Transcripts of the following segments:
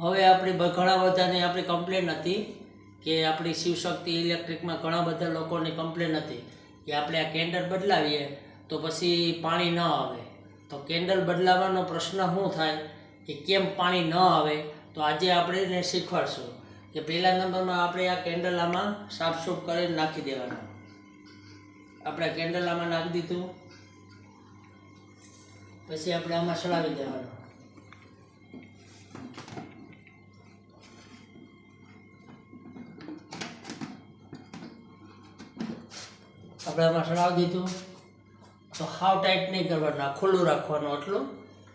હવે આપણી ઘણા બધાની આપણી કમ્પ્લેન હતી કે આપણી શિવશક્તિ ઇલેક્ટ્રિકમાં ઘણા બધા લોકોની કમ્પ્લેન હતી કે આપણે આ કેન્ડલ બદલાવીએ તો પછી પાણી ન આવે. તો કેન્ડલ બદલાવાનો પ્રશ્ન શું થાય? કે કેમ પાણી ન આવે? તો આજે આપણે એને શીખવાડશું કે પહેલા નંબરમાં આપણે આ કેન્ડલ આમાં સાફસૂફ કરીને નાખી દેવાનું. આપણે કેન્ડલ આમાં નાખી દીધું. પછી આપણે આમાં સળાવી દેવાનું. આપણે આમાં સળાવી દીધું. તો હાવ ટાઈટ નહીં કરવાનું, ખુલ્લું રાખવાનું એટલું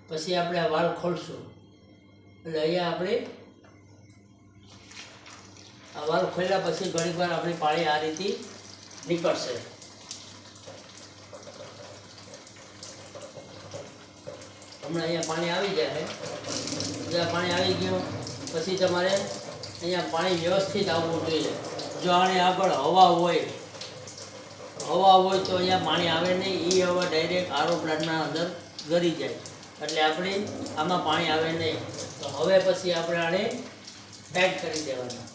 પછી આપણે આ વાલ ખોલશું. એટલે અહીંયા આપણે આ વાલ ખોલ્યા પછી ઘણી વાર આપણી પાણી આ રીતે નીકળશે. હમણાં અહીંયા પાણી આવી જાય જ્યાં પાણી આવી ગયું, પછી તમારે અહીંયા પાણી વ્યવસ્થિત આવવું જોઈએ. જો આને આગળ હવા હોય હવા હોય તો અહીંયા પાણી આવે નહીં એ હવા ડાયરેક્ટ આરો પ્લાન્ટના અંદર ગરી જાય. એટલે આપણે આમાં પાણી આવે નહીં. તો હવે પછી આપણે આને પેક કરી દેવાના.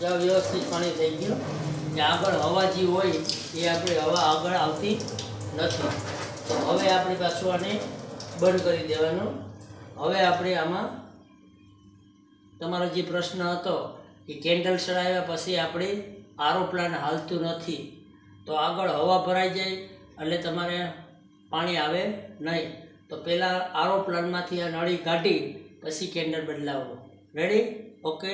જ્યાં વ્યવસ્થિત પાણી થઈ ગયું ત્યાં આગળ હવા જે હોય, એ આપણે હવા આગળ આવતી નથી. તો હવે આપણે પાછું આને બંધ કરી દેવાનું. હવે આપણે આમાં તમારો જે પ્રશ્ન હતો, એ કેન્ડલ ચડાવ્યા પછી આપણે આરો પ્લાન હાલતું નથી. તો આગળ હવા ભરાઈ જાય, એટલે તમારે પાણી આવે નહીં. તો પહેલાં આરો પ્લાનમાંથી આ નળી કાઢી, પછી કેન્ડલ બદલાવો. Ready okay